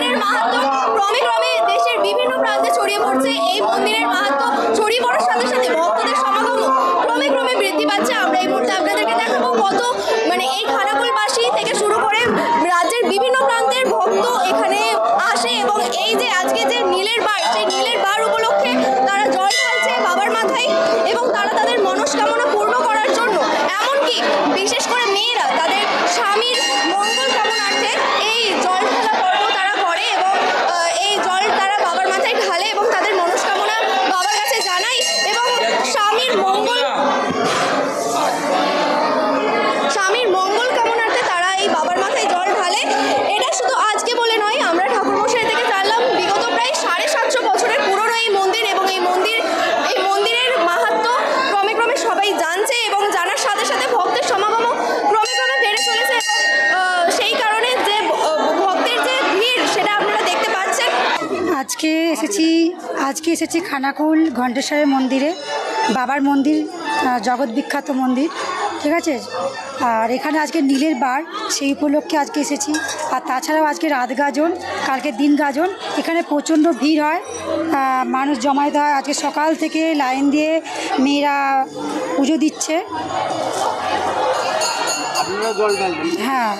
মন্দিরের মাহাত্ম। ক্রমে ক্রমে দেশের বিভিন্ন প্রান্তে ছড়িয়ে পড়ছে এই মন্দিরের মাহাত্ম। ছড়িয়ে পড়ার সাথে সাথে ভক্তদের সমাগম ক্রমে ক্রমে বৃদ্ধি পাচ্ছে। আমরা এই মুহূর্তে আপনাদেরকে দেখাবো কত মানে এই খানাপুলবাসী থেকে শুরু করে রাজ্যের বিভিন্ন প্রান্তের ভক্ত এখানে আসে এবং এই যে আজকে যে নীলের বার, সেই নীলের বার উপলক্ষে তারা জল ঢালছে বাবার মাথায় এবং তারা তাদের মনস্কামনা পূর্ণ করার জন্য। এমনকি বিশেষ করে আজকে এসেছি আজকে এসেছি খানাকুল ঘণ্টেশ্বরের মন্দিরে বাবার মন্দির জগৎ বিখ্যাত মন্দির ঠিক আছে? আর এখানে আজকে নীলের বার সেই উপলক্ষে আজকে এসেছি। আর তাছাড়াও আজকে রাত গাজন কালকে দিন গাজন এখানে প্রচণ্ড ভিড় হয়। মানুষ জমায়েত হয়। আজকে সকাল থেকে লাইন দিয়ে মেয়েরা পুজো দিচ্ছে। হ্যাঁ।